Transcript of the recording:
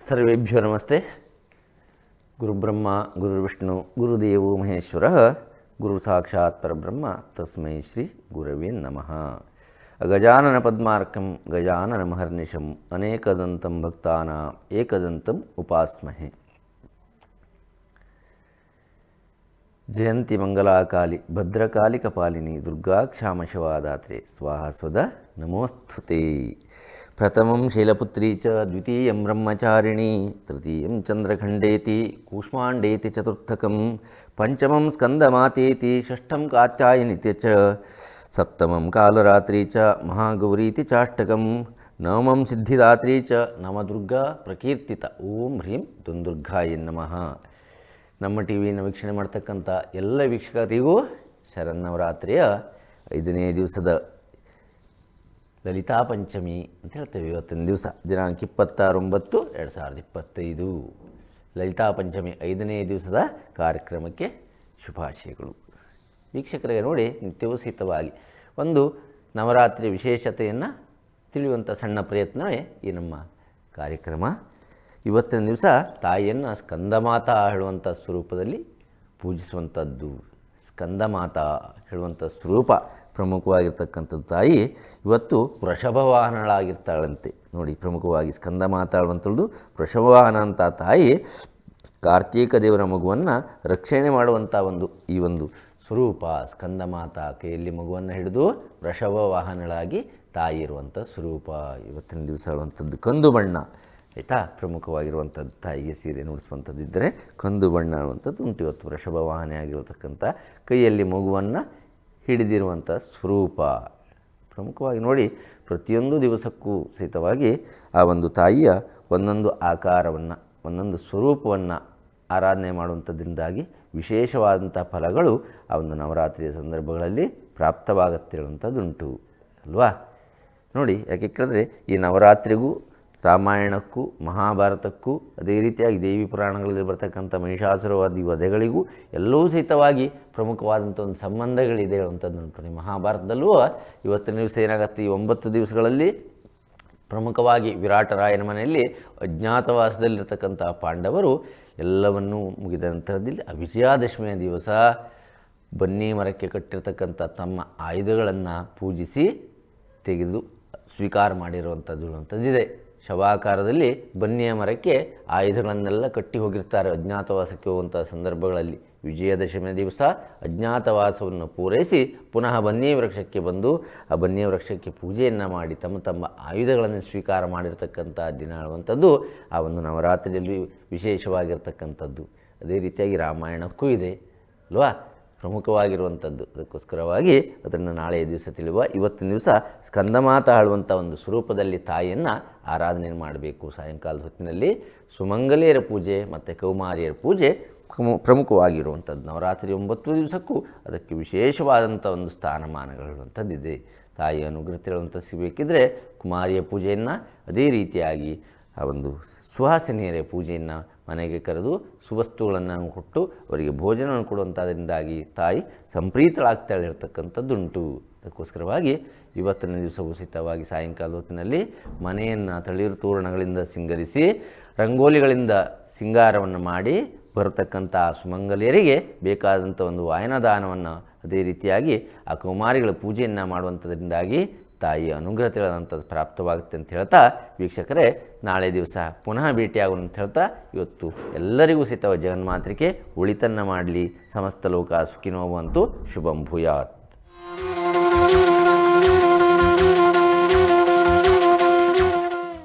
సర్వేభ్యో నమస్తే. గురుబ్రహ్మ గురుర్విష్ణు గురుదేవో మహేశ్వర గురు సాక్షాత్ పరబ్రహ్మ తస్మై శ్రీ గురవే నమ. గజానన పద్మార్కం గజానన మహర్నిషం అనేకదంతం భక్తానా ఏకదంతం ఉపాస్మహే. జయంతి మంగళాకాళి భద్రకాళి కపాలిని దుర్గాక్షామశవాదాత్రే స్వాహ స్వద నమోస్తుతే. ప్రథమం శైలపుత్రీ చ ద్వితీయం బ్రహ్మచారిణి తృతీయం చంద్రఖండేతి కూష్మాండేతి చతుర్థకం పంచమం స్కందమాతేతి షష్ఠం కాత్యాయనితి చ సప్తమం కాలరాత్రి చ మహాగౌరీతి చాష్టకం నవమం సిద్ధిదాత్రి చ నమదుర్గా ప్రకీర్తిత. ఓం హ్రీం దుందుర్గాయ నమ. ನಮ್ಮ ಟಿ ವಿಯನ್ನು ವೀಕ್ಷಣೆ ಮಾಡ್ತಕ್ಕಂಥ ಎಲ್ಲ ವೀಕ್ಷಕರಿಗೂ ಶರನ್ನವರಾತ್ರಿಯ ಐದನೇ ದಿವಸದ ಲಲಿತಾ ಪಂಚಮಿ ಅಂತ ಹೇಳ್ತೇವೆ ಇವತ್ತಿನ ದಿವಸ. ದಿನಾಂಕ ಇಪ್ಪತ್ತಾರೊಂಬತ್ತು, ಎರಡು ಸಾವಿರದ ಇಪ್ಪತ್ತೈದು. ಲಲಿತಾ ಪಂಚಮಿ ಐದನೇ ದಿವಸದ ಕಾರ್ಯಕ್ರಮಕ್ಕೆ ಶುಭಾಶಯಗಳು. ವೀಕ್ಷಕರಿಗೆ ನೋಡಿ ನಿತ್ಯವೂ ಸಹಿತವಾಗಿ ಒಂದು ನವರಾತ್ರಿ ವಿಶೇಷತೆಯನ್ನು ತಿಳಿಯುವಂಥ ಸಣ್ಣ ಪ್ರಯತ್ನವೇ ಈ ನಮ್ಮ ಕಾರ್ಯಕ್ರಮ. ಇವತ್ತಿನ ದಿವಸ ತಾಯಿಯನ್ನು ಸ್ಕಂದಮಾತಾ ಹೇಳುವಂಥ ಸ್ವರೂಪದಲ್ಲಿ ಪೂಜಿಸುವಂಥದ್ದು ಸ್ಕಂದಮಾತ ಹೇಳುವಂಥ ಸ್ವರೂಪ ಪ್ರಮುಖವಾಗಿರ್ತಕ್ಕಂಥದ್ದು ತಾಯಿ ಇವತ್ತು ವೃಷಭವಾಹನಳಾಗಿರ್ತಾಳಂತೆ ನೋಡಿ, ಪ್ರಮುಖವಾಗಿ ಸ್ಕಂದ ಮಾತಾಡುವಂಥದ್ದು ವೃಷಭವಾಹನ ಅಂತ ತಾಯಿ ಕಾರ್ತೀಕ ದೇವರ ಮಗುವನ್ನು ರಕ್ಷಣೆ ಮಾಡುವಂಥ ಒಂದು, ಈ ಒಂದು ಸ್ವರೂಪ ಸ್ಕಂದ ಮಾತಾ ಕೈಯಲ್ಲಿ ಮಗುವನ್ನು ಹಿಡಿದು ವೃಷಭವಾಹನಳಾಗಿ ತಾಯಿ ಇರುವಂಥ ಸ್ವರೂಪ ಇವತ್ತಿನ ದಿವಸ ಹೇಳುವಂಥದ್ದು ಕಂದು ಬಣ್ಣ. ಆಯಿತಾ? ಪ್ರಮುಖವಾಗಿರುವಂಥದ್ದು ತಾಯಿಗೆ ಸೀರೆ ನುಡಿಸುವಂಥದ್ದು ಇದ್ದರೆ ಕಂದು ಬಣ್ಣ ಅನ್ನುವಂಥದ್ದು ಉಂಟು ಇವತ್ತು. ವೃಷಭ ವಾಹನೆ ಆಗಿರತಕ್ಕಂಥ ಕೈಯಲ್ಲಿ ಮಗುವನ್ನು ಹಿಡಿದಿರುವಂಥ ಸ್ವರೂಪ. ಪ್ರಮುಖವಾಗಿ ನೋಡಿ, ಪ್ರತಿಯೊಂದು ದಿವಸಕ್ಕೂ ಸಹಿತವಾಗಿ ಆ ಒಂದು ತಾಯಿಯ ಒಂದೊಂದು ಆಕಾರವನ್ನು, ಒಂದೊಂದು ಸ್ವರೂಪವನ್ನು ಆರಾಧನೆ ಮಾಡುವಂಥದ್ರಿಂದಾಗಿ ವಿಶೇಷವಾದಂಥ ಫಲಗಳು ಆ ಒಂದು ನವರಾತ್ರಿಯ ಸಂದರ್ಭಗಳಲ್ಲಿ ಪ್ರಾಪ್ತವಾಗುತ್ತಿರುವಂಥದ್ದುಂಟು ಅಲ್ವಾ? ನೋಡಿ, ಯಾಕೆ ಕೇಳಿದ್ರೆ ಈ ನವರಾತ್ರಿಗೂ ರಾಮಾಯಣಕ್ಕೂ, ಮಹಾಭಾರತಕ್ಕೂ, ಅದೇ ರೀತಿಯಾಗಿ ದೇವಿ ಪುರಾಣಗಳಲ್ಲಿ ಬರ್ತಕ್ಕಂಥ ಮಹಿಷಾಸುರವಾದಿ ವಧೆಗಳಿಗೂ ಎಲ್ಲವೂ ಸಹಿತವಾಗಿ ಪ್ರಮುಖವಾದಂಥ ಒಂದು ಸಂಬಂಧಗಳಿದೆ ಹೇಳುವಂಥದ್ದು ಈ ಮಹಾಭಾರತದಲ್ಲೂ ಇವತ್ತಿನ ದಿವಸ ಏನಾಗುತ್ತೆ? ಈ ಒಂಬತ್ತು ದಿವಸಗಳಲ್ಲಿ ಪ್ರಮುಖವಾಗಿ ವಿರಾಟರಾಯನ ಮನೆಯಲ್ಲಿ ಅಜ್ಞಾತವಾಸದಲ್ಲಿರ್ತಕ್ಕಂಥ ಪಾಂಡವರು ಎಲ್ಲವನ್ನೂ ಮುಗಿದ ನಂತರದಲ್ಲಿ ವಿಜಯಾದಶಮಿಯ ದಿವಸ ಬನ್ನಿ ಮರಕ್ಕೆ ಕಟ್ಟಿರ್ತಕ್ಕಂಥ ತಮ್ಮ ಆಯುಧಗಳನ್ನು ಪೂಜಿಸಿ ತೆಗೆದು ಸ್ವೀಕಾರ ಮಾಡಿರುವಂಥದ್ದು ಅನ್ನುವಂಥದ್ದಿದೆ ಶವಾಕಾರದಲ್ಲಿ ಬನ್ನಿಯ ಮರಕ್ಕೆ ಆಯುಧಗಳನ್ನೆಲ್ಲ ಕಟ್ಟಿ ಹೋಗಿರ್ತಾರೆ ಅಜ್ಞಾತವಾಸಕ್ಕೆ ಹೋಗುವಂಥ ಸಂದರ್ಭಗಳಲ್ಲಿ. ವಿಜಯದಶಮಿಯ ದಿವಸ ಅಜ್ಞಾತವಾಸವನ್ನು ಪೂರೈಸಿ ಪುನಃ ಬನ್ನಿ ವೃಕ್ಷಕ್ಕೆ ಬಂದು ಆ ಬನ್ನಿಯ ವೃಕ್ಷಕ್ಕೆ ಪೂಜೆಯನ್ನು ಮಾಡಿ ತಮ್ಮ ತಮ್ಮ ಆಯುಧಗಳನ್ನು ಸ್ವೀಕಾರ ಮಾಡಿರ್ತಕ್ಕಂಥ ದಿನ ಹೇಳುವಂಥದ್ದು ಆ ಒಂದು ನವರಾತ್ರಿಯಲ್ಲಿ ವಿಶೇಷವಾಗಿರ್ತಕ್ಕಂಥದ್ದು. ಅದೇ ರೀತಿಯಾಗಿ ರಾಮಾಯಣಕ್ಕೂ ಇದೆ. ಅಲ್ವಾ? ಪ್ರಮುಖವಾಗಿರುವಂಥದ್ದು. ಅದಕ್ಕೋಸ್ಕರವಾಗಿ ಅದನ್ನು ನಾಳೆಯ ದಿವಸ ತಿಳಿಯುವ ಇವತ್ತಿನ ದಿವಸ ಸ್ಕಂದಮಾತ ಆಳುವಂಥ ಒಂದು ಸ್ವರೂಪದಲ್ಲಿ ತಾಯಿಯನ್ನು ಆರಾಧನೆ ಮಾಡಬೇಕು. ಸಾಯಂಕಾಲದ ಹೊತ್ತಿನಲ್ಲಿ ಸುಮಂಗಲಿಯರ ಪೂಜೆ ಮತ್ತು ಕೌಮಾರಿಯರ ಪೂಜೆ ಪ್ರಮು- ಪ್ರಮುಖವಾಗಿರುವಂಥದ್ದು. ನವರಾತ್ರಿ ಒಂಬತ್ತು ದಿವಸಕ್ಕೂ ಅದಕ್ಕೆ ವಿಶೇಷವಾದಂಥ ಒಂದು ಸ್ಥಾನಮಾನಗಳಿರುವಂಥದ್ದಿದೆ ತಾಯಿಯ ಅನುಗ್ರಹ ತಿಳುವಂಥ ಸಿಗಬೇಕಿದ್ರೆ ಕುಮಾರಿಯ ಪೂಜೆಯನ್ನು ಅದೇ ರೀತಿಯಾಗಿ ಆ ಒಂದು ಸುಹಾಸಿನಿಯರ ಪೂಜೆಯನ್ನು ಮನೆಗೆ ಕರೆದು ಸುವಸ್ತುಗಳನ್ನು ಕೊಟ್ಟು ಅವರಿಗೆ ಭೋಜನವನ್ನು ಕೊಡುವಂಥದ್ರಿಂದಾಗಿ ತಾಯಿ ಸಂಪ್ರೀತಳಾಗ್ತಾಳೆ ಇರ್ತಕ್ಕಂಥದ್ದುಂಟು. ಅದಕ್ಕೋಸ್ಕರವಾಗಿ ಇವತ್ತಿನ ದಿವಸ ಸಹಿತವಾಗಿ ಸಾಯಂಕಾಲ ಹೊತ್ತಿನಲ್ಲಿ ಮನೆಯನ್ನು ತಳಿರು ತೋರಣಗಳಿಂದ ಸಿಂಗರಿಸಿ, ರಂಗೋಲಿಗಳಿಂದ ಸಿಂಗಾರವನ್ನು ಮಾಡಿ ಬರತಕ್ಕಂಥ ಸುಮಂಗಲಿಯರಿಗೆ ಬೇಕಾದಂಥ ಒಂದು ವಾಯನದಾನವನ್ನು ಅದೇ ರೀತಿಯಾಗಿ ಆ ಕುಮಾರಿಗಳ ಪೂಜೆಯನ್ನು ಮಾಡುವಂಥದ್ರಿಂದಾಗಿ ತಾಯಿಯ ಅನುಗ್ರಹ ತಿಳಿದಂಥದ್ದು ಪ್ರಾಪ್ತವಾಗುತ್ತೆ ಅಂತ ಹೇಳ್ತಾ ವೀಕ್ಷಕರೇ, ನಾಳೆ ದಿವಸ ಪುನಃ ಭೇಟಿಯಾಗೋಣ ಅಂತ ಹೇಳ್ತಾ ಇವತ್ತು ಎಲ್ಲರಿಗೂ ಸಿತವ ಜಗನ್ಮಾತ್ರಿಕೆ ಉಳಿತನ್ನ ಮಾಡಲಿ. ಸಮಸ್ತ ಲೋಕ ಸುಖಿನೋವಂತೂ ಶುಭಂ ಭೂಯಾತ್.